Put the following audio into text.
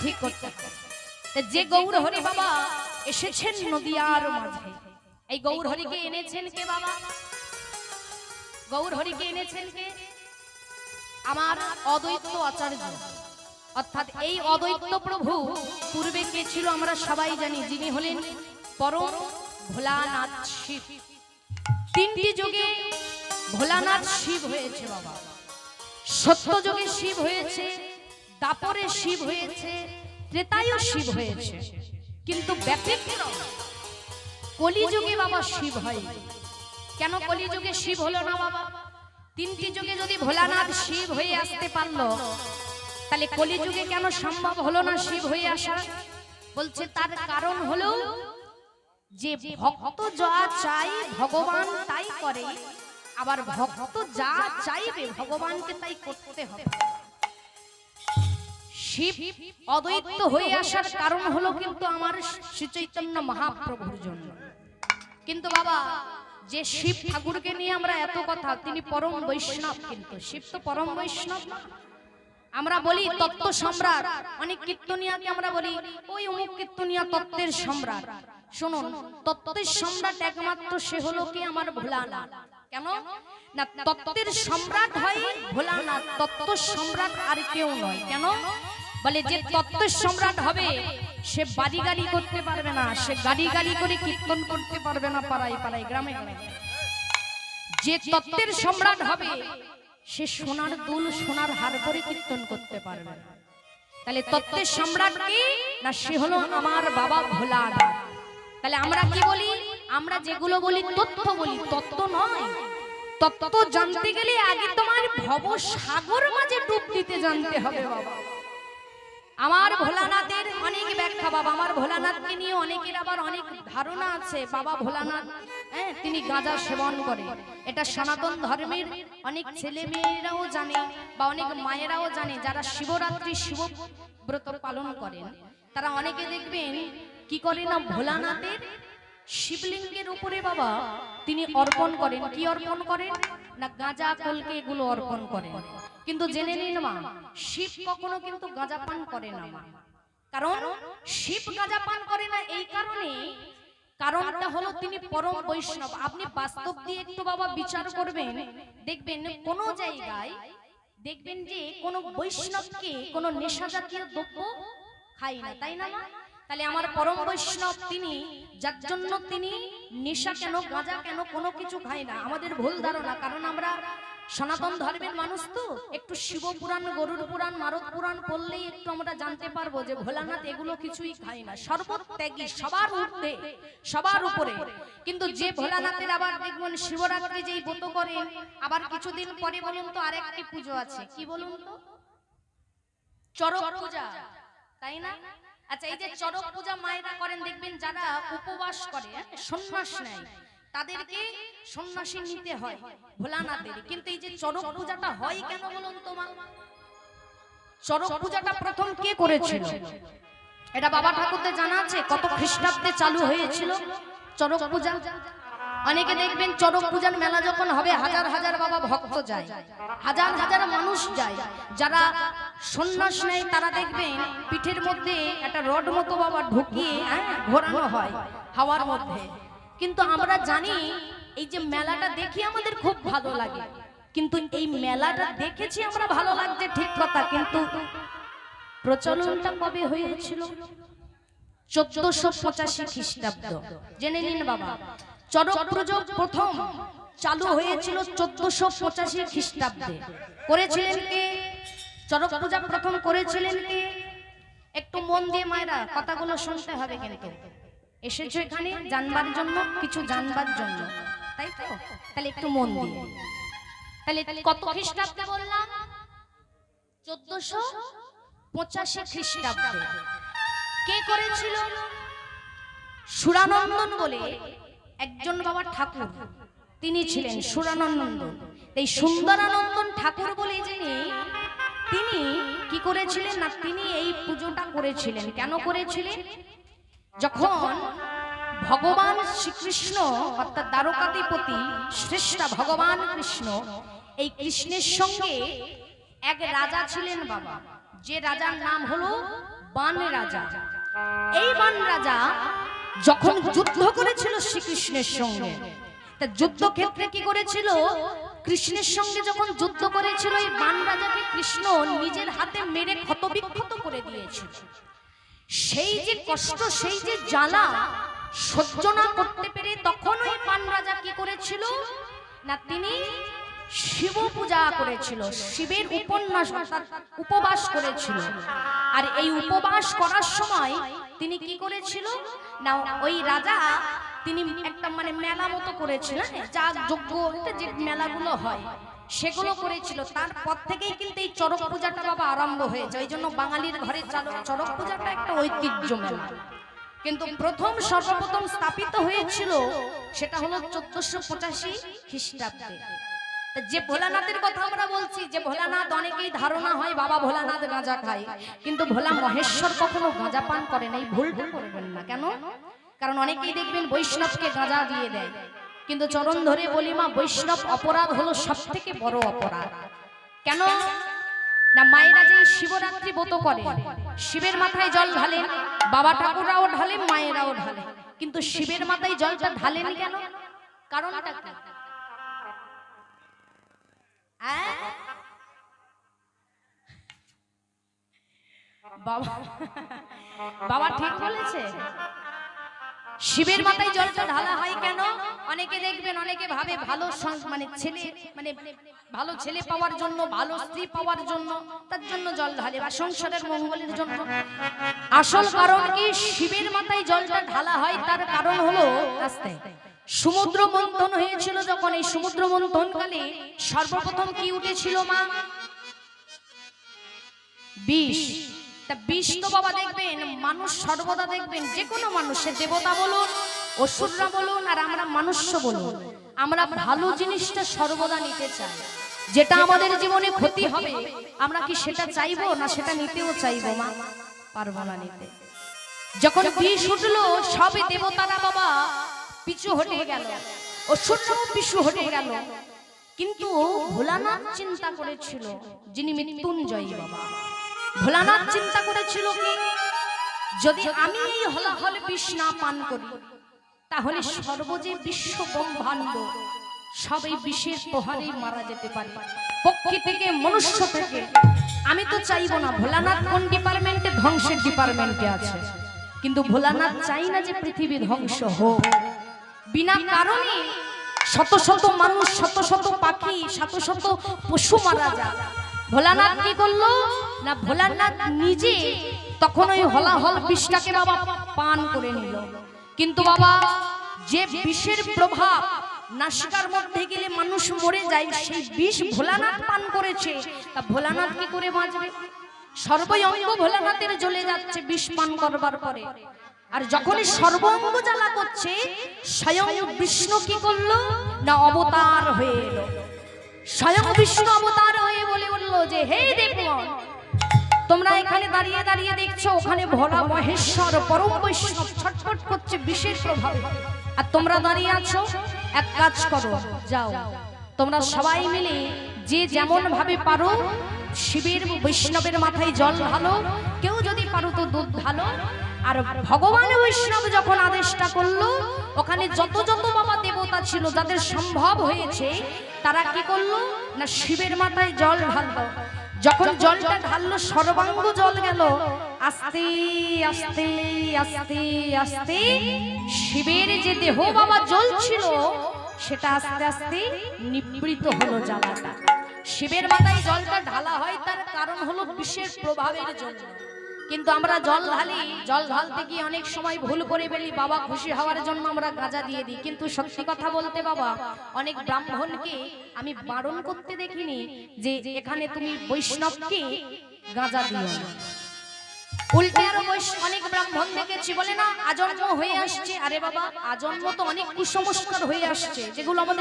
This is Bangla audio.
ঠিক করতে যে গৌর হরি বাবা এসেছেন নদিয়ার মাঝে। এই গৌর হরিকে এনেছেন কে বাবা? গৌর হরিকে এনেছেন কে? আমার অদ্বৈত আচার্য। অর্থাৎ এই অদ্বৈত প্রভু পূর্বে কে ছিল আমরা সবাই জানি যিনি হলেন পরম ভোলানাথ শিব। তিনটি যুগে ভোলানাথ শিব হয়েছে বাবা। সত্য যুগে শিব হয়েছে। দাপরে শিব হয়েছে ত্রেতায়ও শিব হয়েছে। কিন্তু ব্যতিক্রম। কলিযুগে বাবা শিব হয়। কেন কলিযুগে শিব হলো না বাবা? তিনটি যুগে যদি ভোলানাথ শিব হয়ে আসতে পারল তাহলে কলিযুগে কেন সম্ভব হলো না শিব হয়ে আসা? বলছে তার কারণ হলো যে ভক্ত যা চাই ভগবান তাই করে। আবার ভক্ত যা চাইবে ভগবানকে তাই করতে হবে। শিব অদ্বৈত হয়ে আসার কারণ হলো কিন্তু আমার শ্রী চৈতন্য মহাপ্রভুর জন্য। কিন্তু বাবা, যে শিব ঠাকুরকে নিয়ে আমরা এত কথা, তিনি পরম বৈষ্ণব কিন্তু। শিব তো পরম বৈষ্ণব আমরা বলি তত্ত্ব সম্রাট, অনেক কীর্তনিয়াকে আমরা বলি, ওই অমুক কীর্তনিয়া তত্ত্বের সম্রাট। শুনুন, তত্ত্বের সম্রাট একমাত্র সে হলো কি আমার ভোলানাথ। কেন? না, তত্ত্বের সম্রাট হয় ভোলানাথ, তত্ত্ব সম্রাট আর কেউ নয়। কেন? বলে যে তত্ত্বের সম্রাট হবে সে বাড়ি গাড়ি করতে পারবে না সে গাড়ি গাড়ি করে কীর্তন করতে পারবে না পাড়ায় পাড়ায় গ্রামে গ্রামে। যে তত্ত্বের সম্রাট হবে সে সোনার দুল সোনার হার করে কীর্তন করতে পারবে না। তাহলে তত্ত্বের সম্রাট কি? না সে হলো আমার বাবা ভোলানাথ। তাহলে আমরা কি বলি? আমরা যেগুলো বলি তথ্য বলি তত্ত্ব নয়। তত্ত্ব জানতে গেলে আগে তোমার ভব সাগর মাঝে ডুব দিতে জানতে হবে বাবা। আমার ভোলানাথের অনেক ব্যাখ্যা, বাবা, আমার ভোলানাথকে নিয়ে অনেকের আবার অনেক ধারণা আছে। বাবা ভোলানাথ হ্যাঁ তিনি গাঁজা সেবন করে। এটা সনাতন ধর্মের অনেক ছেলে মেয়েরাও জানে বা অনেক মায়েরাও জানে, যারা শিবরাত্রি শিব ব্রত পালন করেন। তারা অনেকে দেখবেন কি করে না ভোলানাথের শিবলিঙ্গের উপরে বাবা, তিনি অর্পণ করেন। কি অর্পণ করেন? না, গাঁজা কলকে এগুলো অর্পণ করেন। কিন্তু জেনে নিন মা, শিব কখনো কিন্তু গাঁজা পান করে না মা। কারণ শিব গাঁজা পান করে না এই কারণে, কারণটা হলো তিনি পরম বৈষ্ণব। আপনি বাস্তব দিয়ে একটু বাবা বিচার করবেন। দেখবেন কোন জায়গায়, দেখবেন যে কোন বৈষ্ণবকে কোন নেশা জাতীয় দ্রব্য খাই না, তাই না মা? তাহলে আমার পরম বৈষ্ণব তিনি, যার জন্য তিনি নেশা কেন, গাঁজা কেন কোনো কিছু খায় না? আমাদের ভুল ধারণা, কারণ আমরা সনাতন ধর্মের মানুষ তো। একটু শিব পুরাণ গরুর পুরাণ নারদ পুরাণ পড়লেই একটু আমরা জানতে পারব যে ভোলানাথ এগুলো কিছুই খায় না। সর্বত্যাগী, সবার ঊর্ধ্বে, সবার উপরে। কিন্তু যে ভোলানাথের আবার দেখবেন শিবরাত্রি যেই ব্রত করেন আবার কিছুদিন পরে বলুন তো আরেকটি পুজো আছে। কি বলুন তো? চরক পূজা, তাই না? আচ্ছা এই যে চরক পূজা মায়েরা করেন দেখবেন যারা উপবাস করে হ্যাঁ, সন্ন্যাস নেয় তাদেরকে সন্ন্যাসী নিতে হয় ভোলানাথের কিন্তু এই যে চরক পূজাটা হয় কেন বলুন তোমার চরক পূজাটা প্রথম কে করেছিল? এটা বাবা ঠাকুরদের জানা আছে কত খ্রিস্টাব্দে চালু হয়েছিল চরক পূজা। অনেকে দেখবেন চরক পূজার মেলা যখন হবে হাজার হাজার বাবা ভক্ত যায় হাজার হাজার মানুষ যায়। যারা সন্ন্যাস নেয় তারা দেখবেন পিঠের মধ্যে একটা রড মতো বাবা ঢুকিয়ে হ্যাঁ, ঘোরানো হয় হাওয়ার মধ্যে। কিন্তু আমরা জানি এই যে মেলাটা দেখি আমাদের খুব ভালো লাগে। কিন্তু এই মেলাটা দেখেছি আমরা ভালো লাগছে ঠিক কথা কিন্তু প্রচলনটা কবে হয়েছিল? চোদ্দশো পঁচাশি খ্রিস্টাব্দ। জেনে নিন বাবা চরক প্রযোগ প্রথম চালু হয়েছিল চোদ্দশো পঁচাশি খ্রিস্টাব্দে। করেছিলেন কে? চরক পূজা প্রথম করেছিলেন কে? একটু মন দিয়ে মায়েরা কথাগুলো শুনতে হবে কিন্তু। এসেছ এখানে জানবার জন্য, কিছু জানবার জন্য। তাই তো? তাহলে একটু মন দিয়ে। তাহলে কত খ্রিস্টাব্দে বললাম? চোদ্দশো পঁচাশি খ্রিস্টাব্দে। কে করেছিল? সুরানন্দন বলে। একজন বাবা ঠাকুর। তিনি ছিলেন সুরানন্দন। এই সুন্দরানন্দন ঠাকুর বলে যিনি তিনি কি করেছিলেন না তিনি এই পুজোটা করেছিলেন? কেন করেছিলেন? যখন ভগবান শ্রীকৃষ্ণ অর্থাৎ দ্বারকাধিপতি শ্রেষ্ঠা ভগবান কৃষ্ণ এই কৃষ্ণের সঙ্গে এক রাজা ছিলেন বাবা। যে রাজার নাম হলো বান রাজা এই বান রাজা যখন যুদ্ধ করেছিল শ্রীকৃষ্ণের সঙ্গে। তা যুদ্ধক্ষেত্রে কি করেছিল? কৃষ্ণের সঙ্গে যখন যুদ্ধ করেছিল এই বান রাজাকে কৃষ্ণ নিজের হাতে মেরে ক্ষতবিক্ষত করে দিয়েছিল। সেই যে কষ্ট সেই যে জ্বালা সহ্য না করতে পেরে তখন ওই পান রাজা কি করেছিল? না তিনি শিব পূজা করেছিল শিবের উপন্যাস উপবাস করেছিল। আর এই উপবাস করার সময় তিনি কি করেছিল? না ওই রাজা, তিনি একটা মানে মেলা মতো করেছিলেন যাগ যজ্ঞ যে মেলাগুলো হয়, সেগুলো করেছিল। তারপর থেকেই কিন্তু এই চড়ক পূজাটা বাবা আরম্ভ হয়েছে। ওই জন্য বাঙালির ঘরে চড়ক পূজাটা একটা ঐতিহ্য মেলা কিন্তু প্রথম সর্বপ্রথম স্থাপিত হয়েছিল, সেটা হলো চোদ্দশো পঁচাশি খ্রিস্টাব্দে। যে ভোলানাথের কথা আমরা বলছি যে ভোলানাথ অনেকেই ধারণা হয় বাবা ভোলানাথ গাঁজা খায়। কিন্তু ভোলা মহেশ্বর কখনো গাঁজা পান করেন এই ভুলটা করবেন না। কেন? কারণ অনেকেই দেখবেন বৈষ্ণবকে গাঁজা দিয়ে দেয় কিন্তু চরণ ধরে বলি মা বৈষ্ণব অপরাধ হলো সব থেকে বড় অপরাধ। কেন? না মায়েরা যে শিবরাত্রি ব্রত করে শিবের মাথায় জল ঢালেন বাবা ঠাকুররাও ঢালে মায়েরাও ঢালে কিন্তু শিবের মাথায় জলটা ঢালেনি কেন? কারণটা? বাবা ঠিক বলেছে। শিবের মাথায় জলটা ঢালা হয় কেন? অনেকে দেখবেন, অনেকে ভাবে ভালো মানে ছেলে মানে ভালো ছেলে পাওয়ার জন্য, ভালো স্ত্রী পাওয়ার জন্য, তার জন্য জল ঢালে বা সংসারের মঙ্গলের জন্য। আসল কারণ কি? শিবের মাথায় জলটা ঢালা হয়, তার কারণ হলো আস্তে সমুদ্র মন্থন হয়েছিল যখন এই সমুদ্র মন্থনকালে সর্বপ্রথম কি উঠেছিল মা? বিষ। তা বিষ তো বাবা দেখবেন, মানুষ সর্বদা দেখবেন, যে কোনো মানুষের দেবতা বলুন, অসুররা বলুন, আর আমরা মনুষ্য বলুন। আমরা ভালো জিনিসটা সর্বদা নিতে চাই। যেটা আমাদের জীবনে ক্ষতি হবে, আমরা কি সেটা চাইব না সেটা নিতেও চাইব মা? পারব না নিতে। যখন বিষ উঠল সবে দেবতারা বাবা পিছু হটে গেল। অসুররাও পিছু হটে গেল। কিন্তু ভোলানাথ চিন্তা করেছিল যিনি মৃত্যুঞ্জয়ী বাবা। ভোলানাথ চিন্তা করেছিল কি, যদি আমি এই হলাহল বিষ না পান করি, তাহলে সর্বজে বিশ্ব ব্রহ্মাণ্ড, সব এই বিষের প্রহারে মারা যেতে পারে। পক্ষী থেকে, মনুষ্য থেকে, আমি তো চাইব না, ভোলানাথ কোন ডিপার্টমেন্টে ধ্বংসের ডিপার্টমেন্টে আছে। কিন্তু ভোলানাথ চাই না যে পৃথিবী ধ্বংস হোক। বিনা কারণে শত শত মানুষ শত শত পাখি শত শত পশু মারা যায়। ভোলানাথ কি করল? না ভোলানাথ নিজে তখন ওই হলাহল বিষটাকে বাবা পান করে নিল। কিন্তু বাবা যে বিষের প্রভাব নাসিকার মধ্যে গেলে মানুষ মরে যায় সেই বিষ ভোলানাথ পান করেছে। তা ভোলানাথ কি করে বাঁচবে? সর্বই অঙ্গ ভোলানাথের জ্বলে যাচ্ছে বিষ পান করবার পরে। আর যখনই সর্বঙ্গ জ্বালা করছে, স্বয়ং বিষ্ণু কি করল? না, অবতার হয়ে এলো। স্বয়ং বিষ্ণু অবতার হয়ে বলে বলল যে, হে দেবগণ, তোমরা এখানে দাঁড়িয়ে দাঁড়িয়ে দেখছ, ওখানে ভোলা মহেশ্বর, পরম বৈষ্ণব, ছটফট করছে বিশেষ প্রভাবে। আর তোমরা দাঁড়িয়ে আছো, এক কাজ করো, যাও। তোমরা সবাই মিলে যে যেমন ভাবে পারো, শিবের, বৈষ্ণবের মাথায় জল ঢালো। কেউ যদি পারো তো দুধ ঢালো। আর ভগবান বৈষ্ণব যখন আদেশটা করল, ওখানে যত যত বাবা দেবতা ছিল, যাদের সম্ভব হয়েছে, তারা কি করল? না, শিবের মাথায় জল ঢাললো। যখন জলটা ঢাললো, সর্বাঙ্গ জল গেল। আস্তে আস্তে আস্তে আস্তে শিবের যে দেহ বাবা জল ছিল সেটা আস্তে আস্তে নিবৃত হলো জ্বালাটা। শিবের মাথায় জলটা ঢালা হয়, তার কারণ হলো বিশেষ প্রভাবের জন্য। কিন্তু আমরা জল ঢালি, জল ঢালতে গিয়ে অনেক সময় ভুল করে ফেলি, বাবা খুশি হওয়ার জন্য আমরা গাঁজা দিয়ে দিই। কিন্তু সত্যি কথা বলতে বাবা, অনেক ব্রাহ্মণকে আমি বারণ করতে দেখিনি যে এখানে তুমি বৈষ্ণবকে গাঁজা দিও। উল্টে আরও অনেক ব্রাহ্মণ দেখেছি, বলে না, আজন্ম হয়ে আসছে। আরে বাবা, আজন্ম তো অনেক কুসংস্কার হয়ে আসছে, যেগুলো আমাদের